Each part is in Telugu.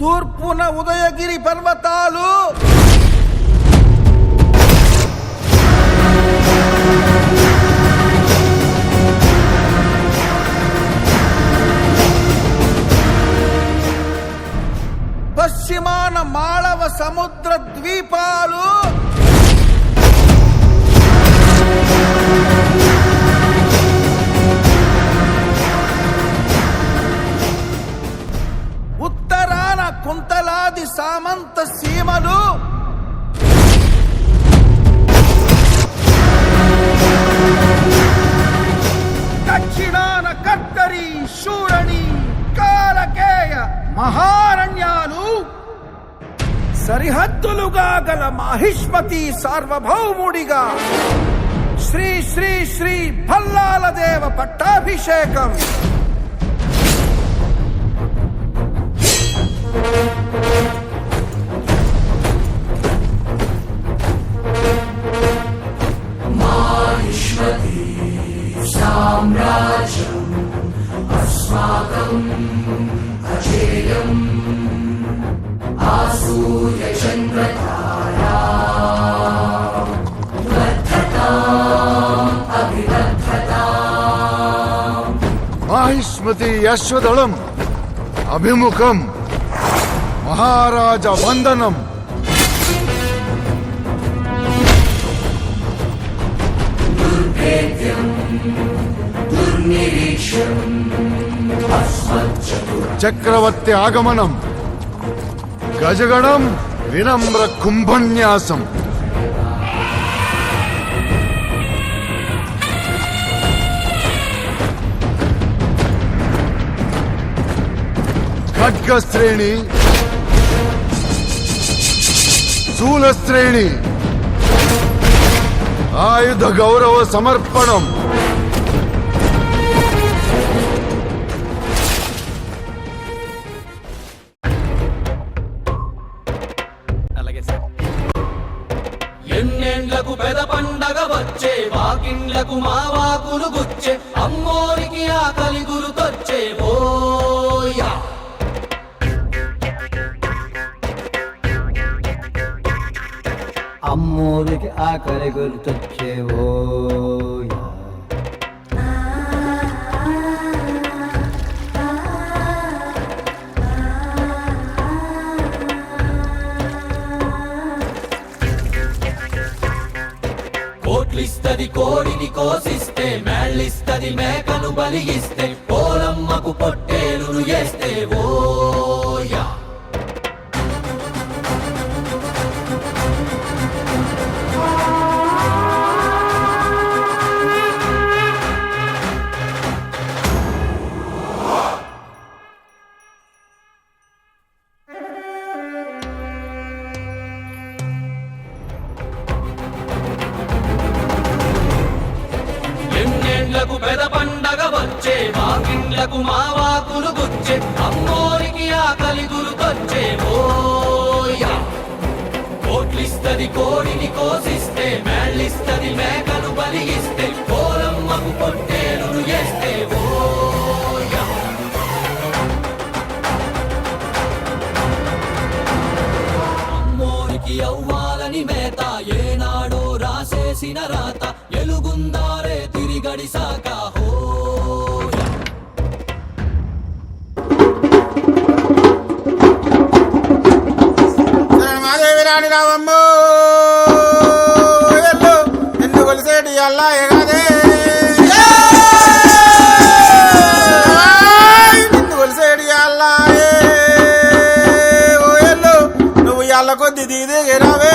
తూర్పున ఉదయగిరి పర్వతాలు. పశ్చిమాన మాళవ సముద్ర ద్వీపాలు. సామంత సీమలు. దక్షిణాన కట్టరి శూరణి కాలకేయ మహారణ్యాలు సరిహద్దులుగా గల మహిష్మతి సార్వభౌముడిగా. శ్రీ శ్రీ శ్రీ భల్లాల దేవ పట్టాభిషేకం. అశ్వదళం అభిముఖం మహారాజ వందనం. చక్రవర్తి ఆగమనం గజగణం వినమ్ర కుంభన్యాసం. ఖడ్గశ్రేణి శూలశ్రేణి ఆయుధ గౌరవ సమర్పణం. ఎన్నెండ్లకు పెద పండగ వచ్చే వాకిండ్లకు మా వాకులు గుచ్చే ఆకలి గుర్తొచ్చేవో వాకిండ్లకు మా వాకులు గుచ్చే అమ్మోరికి ఆకలి గురుకొచ్చే ఓయా కోట్లిస్తది కోడిని కోసిస్తే మేళ్ళిస్తది మేకను బలిగిస్తే మాదేవి రాణి రావమ్మ నిన్ను కొలిసేటి అల్లా ఎగాదే నిన్ను కొలిసేటి అల్లా ఓ నువ్వు ఎల్ల కొద్ది దీది రావే.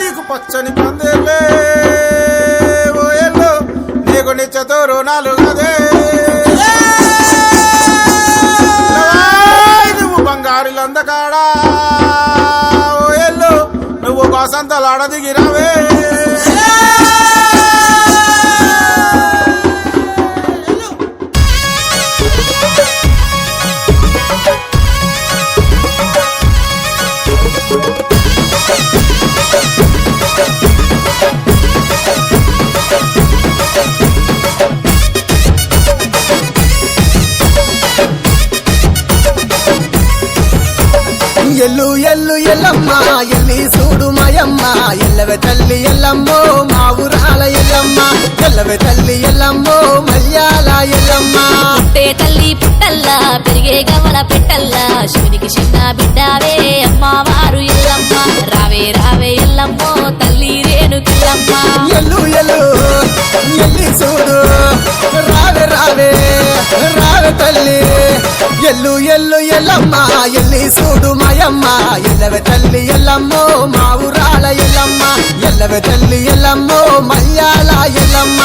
నీకు పచ్చని పందేలే. ఓ ఎల్లు నీకు నిచ్చతో రుణాలు కదే. దారిలందకాడా ఓ ఎల్లు నువ్వు బాసంతలు అడదిగిరావే ఎల్లమ్మ ఎల్లి చూడు మాయమ్మ. ఎల్లవే తల్లి ఎల్లమ్మో మా ఊరాల ఎల్లమ్మ. ఎల్లవే తల్లి ఎల్లమ్మో మల్యాల ఎల్లమ్మ. పుట్టే తల్లి పుట్టల్లా పెరిగే గవల పెట్టల్లా. శివునికి చిన్న బిడ్డావే అమ్మవారు ఎల్లమ్మ. రావే రావే ఎల్లమ్మో తల్లి రేణుకెల్లమ్మ ఎల్లు ఎల్లు ఎల్లి చూడు. రావే రావే రావే తల్లి. ఎల్లు ఎల్లు ఎల్లమ్మ ఎల్లి చూడు మాయమ్మ. ఎల్లవ తల్లి ఎల్లమ్మో మా ఊరాల ఎల్లమ్మ. ఎల్లవ తల్లి ఎల్లమ్మో మయ్యాల ఎల్లమ్మ.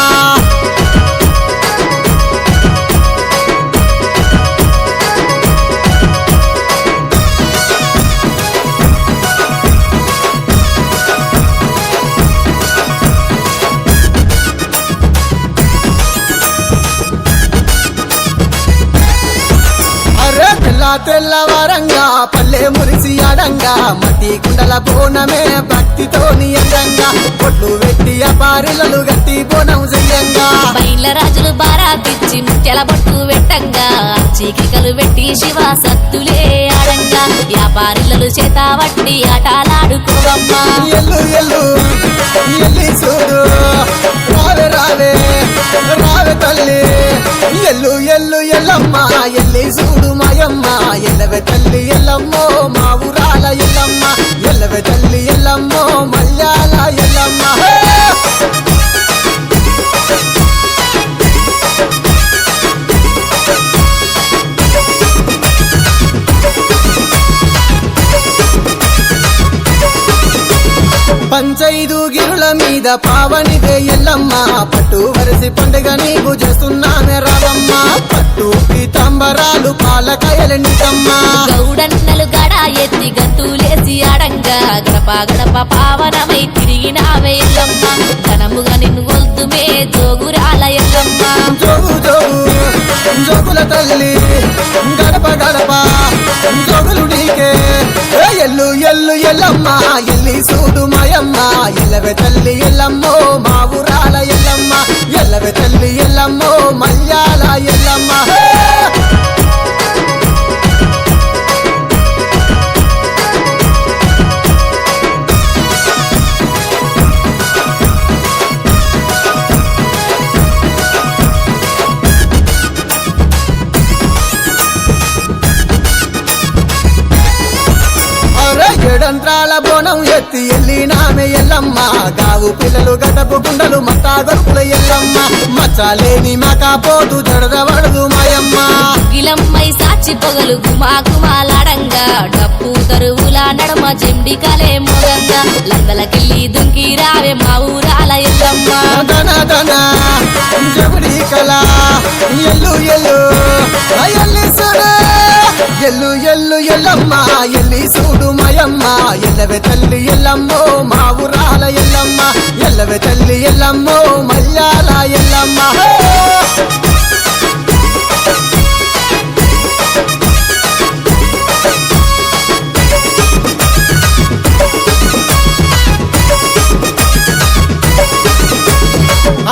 తెల్లవారంగా పల్లె మురిసి అడంగా మట్టి కుండల బోనమే భక్తితోని అందంగా పొట్లు వెట్టి అపారిలలు గట్టి బోనం చెయ్యంగా. బయల రాజులు బారాతిచ్చి ముత్యాల బొట్టు పెట్టంగా చీకికలు పెట్టి శివ సత్తులే ఆడంగా వ్యాపారులు చేత వట్టి ఆటలాడుకోవమ్మా. ఎల్లు ఎల్లు ఎల్లి చూడు రావే రావే రావే తల్లి. ఎల్లు ఎల్లు ఎల్లమ్మ ఎల్లి చూడు మాయమ్మ ఎల్లవే తల్లి ఎల్లమ్మో మా ఊరాల ఎల్లమ్మ ఎల్లవే తల్లి ఎల్లమ్మో మల్యాల ఎల్లమ్మ. పంచైదు గిరుల మీద పావనిదే ఎల్లమ్మ పట్టు వరసి పండుగ నీకు చేస్తున్నామే రావమ్మ పట్టు పీతాంబరాలు పాలకాయలు నీకమ్మా గౌడన్నలు గడ ఎత్తి గంతులేసి ఆడంగా. గడప గడప పావనమై తిరిగినావే ఎల్లమ్మ. ఘనముగా నిన్ను గొల్తుమే జోగురాల ఎల్లమ్మ. జోగు జోగు జోగుల తల్లి గడప గడప జోగులు నీకే. ఎల్లు ఎల్లు ఎల్లమ్మ ఎల్లి చూడు మాయమ్మ. ఎల్లవే తల్లి ఎల్లమ్మో మా ఊరాల ఎల్లమ్మ. ఎల్లవే తల్లి ఎల్లమ్మో మల్యాల ఎల్లమ్మ. ఎల్లమ్మ. మచ్చలేని మకాపోతు జడదవడదు మాయమ్మ. గిలమ్మై సాచి పొగలు గుమా గుమాలాడంగా డప్పు తరువుల నడమ చెండికలే మోగంగా. లంగలకెళ్ళి దుంకి రావే మా ఊరాల ఎల్లమ్మ. దన దన జబడి కళ. ఎల్లు ఎల్లు ఎల్లి చూడు ఎల్లు ఎల్లు ఎల్లమ్మ ఎల్లి చూడు మాయమ్మ. ఎల్లవే తల్లి ఎల్లమ్మో మా ఎల్లమ్మ మల్లవే తల్లి ఎల్లమ్మో మల్లాల ఎల్లమ్మ.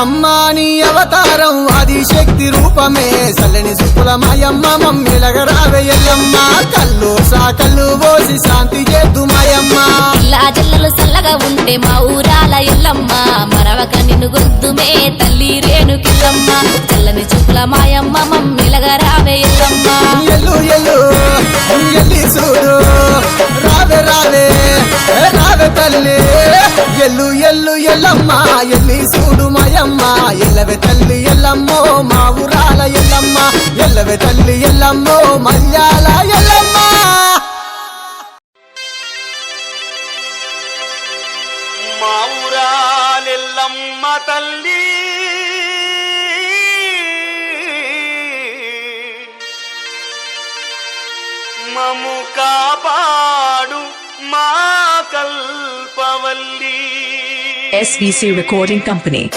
అమ్మా నీ అవతారం శక్తి రూపమే. చల్లని సుక్కుల మాయమ్మ మమ్మిలగరావే ఎల్లమ్మ. కళ్ళు సా కళ్ళు పోసి శాంతి చేద్దు మాయమ్మ. ఇలా జల్లలు చల్లగా ఉంటే మా ఊరాల ఎల్లమ్మ. మరవక నిన్ను గొద్దుమే తల్లి రేణుకెల్లమ్మ. చల్లని చూపుల మాయమ్మ మమ్మిలగా రావే ఎల్లమ్మ. ఎల్లు ఎల్లు ఎల్లి చూడు. రావే రావే రావే తల్లి. ఎల్లు ఎల్లు ఎల్లమ్మ ఎల్లి చూడు మాయమ్మ ఎల్లవే తల్లి ఎల్లమ్మో మా ఊరాల ఎల్లమ్మ ఎల్లవే తల్లి ఎల్లమ్మో మల్యాల ఎల్లమ్మ. మా ఊరాలెల్లమ్మ తల్లి. మము కాపాడు మా కల్పవల్లీ. SVC Recording Company.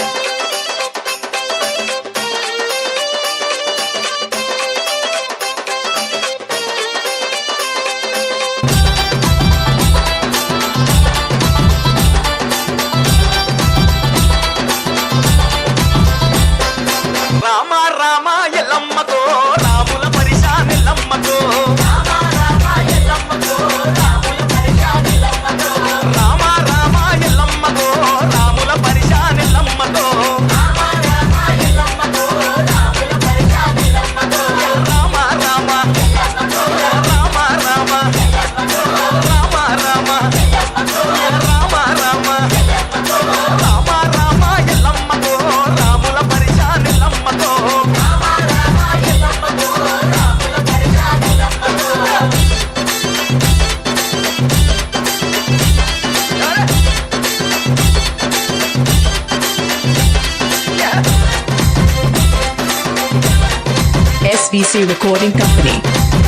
SVC Recording Company.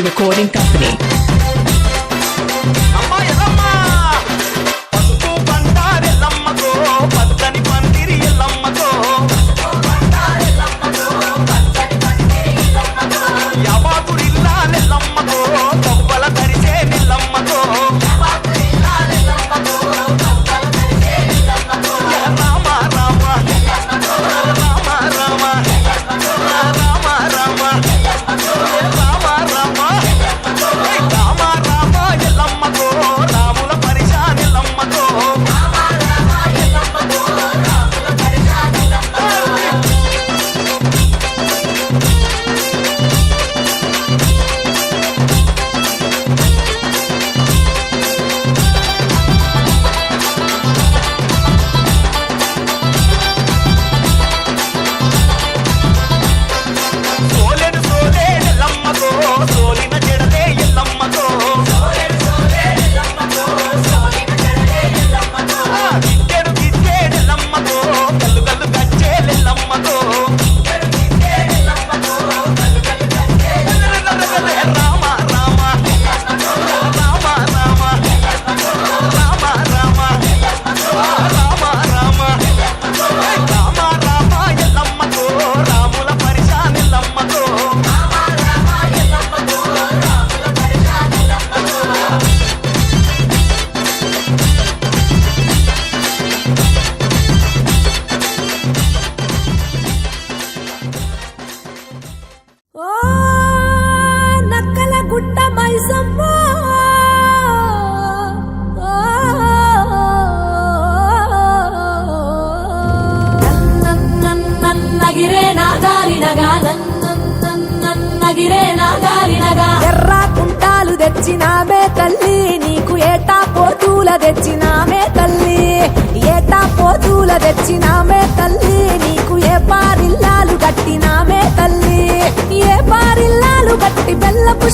Recording Company.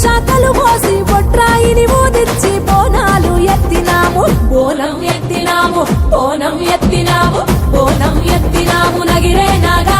శాఖలు కోసి బొట్రాయిని ఊదించి బోనాలు ఎత్తినాము. బోనం ఎత్తినాము బోనం ఎత్తినాము బోనం ఎత్తినాము. నగిరే నాగా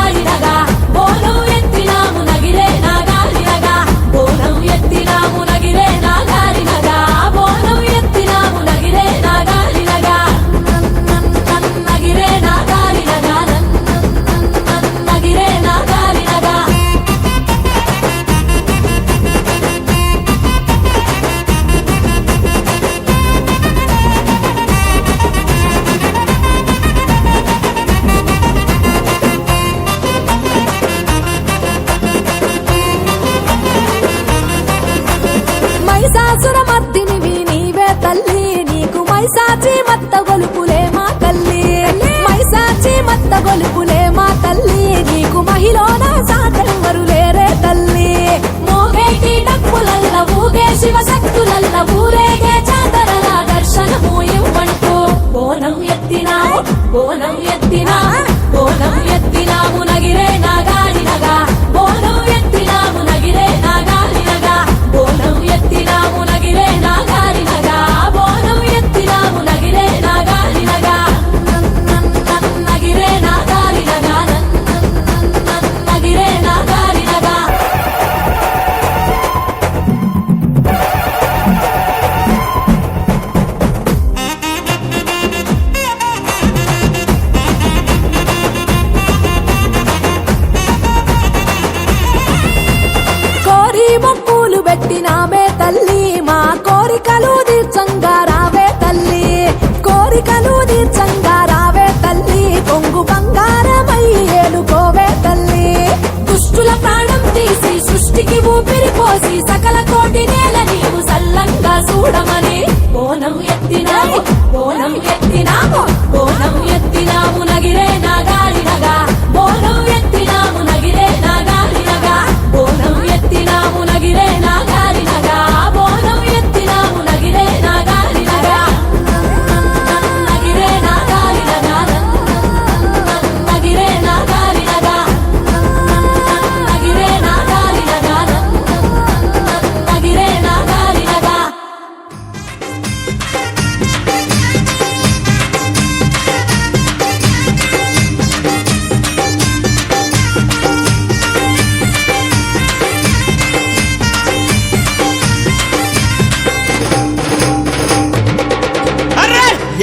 我能约。చేసి సకల కోటి నేల నీవు సల్లంగా చూడమని ఓనం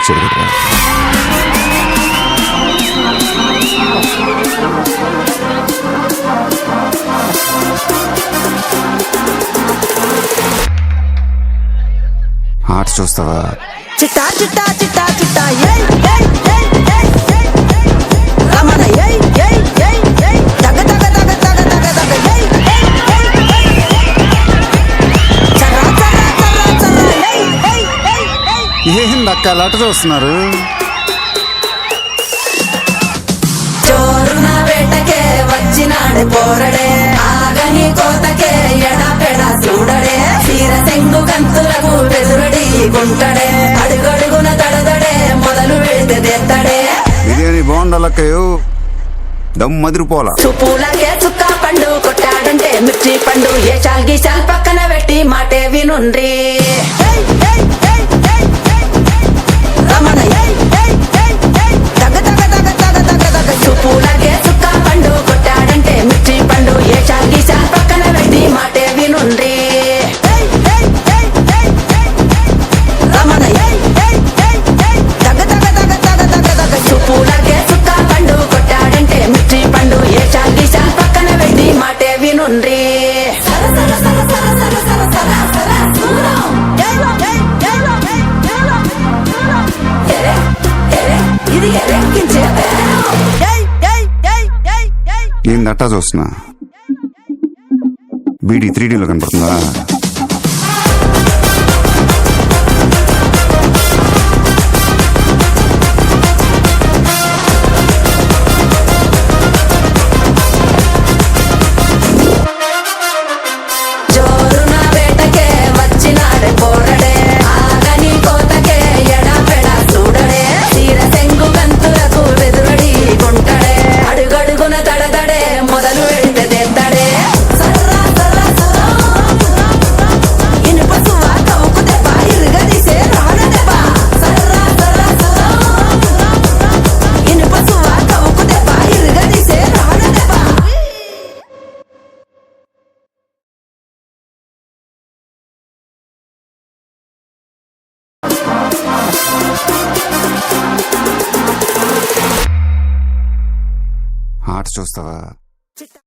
వచ్చాడు కదా ఆర్ట్స్ చూస్తావా? చిట్టా చిట్టా చిట్టా చిట్టా. కలాట చూస్తున్నారు చోరున వేటకే కోతకే ఎడపెడ చూడడే. తడదడే చుక్క పండు కొట్టాడంటే మిర్చి పండు. ఏ చాల్గి చాల్ పక్కన పెట్టి మాటే వినుండ్రీ. చేస్తున్నా. బీడీ త్రీడీలో కనపడుతుందా? した。